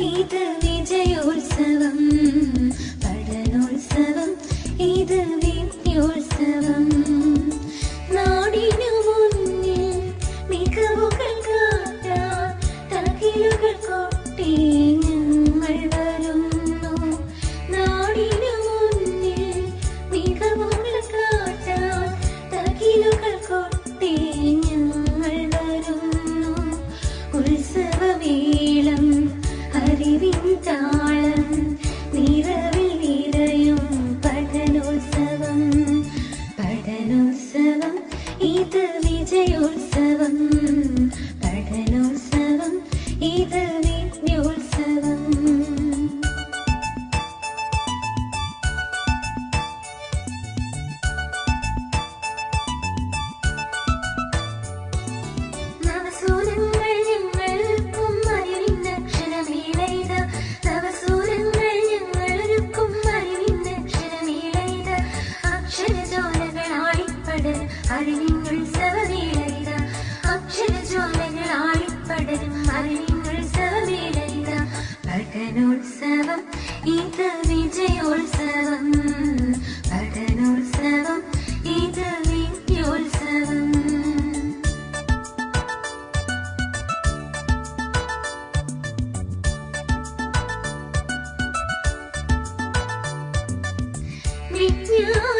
ഇത് വിജയോത്സവം പഠനോത്സവം ഇത് വിദ്യോത്സവം നാടിനു മുന്നിൽ മികവുകൾ കാട്ടാ തകിലുകൾ കൊട്ടേ. താളം നിറവിൽ വിതയും പഠനോത്സവം പഠനോത്സവം ഇത് വിജയോത്സവം. അറിവിനുത്സവമേളരിത അക്ഷരജ്വാലകൾ ആളിപ്പടരും അറിവിനുത്സവമേളരിത പഠനോത്സവം ഇത് വിജയോത്സവം പഠനോത്സവം ഇത് വിജയോത്സവം വിജ്ഞാന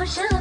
我笑。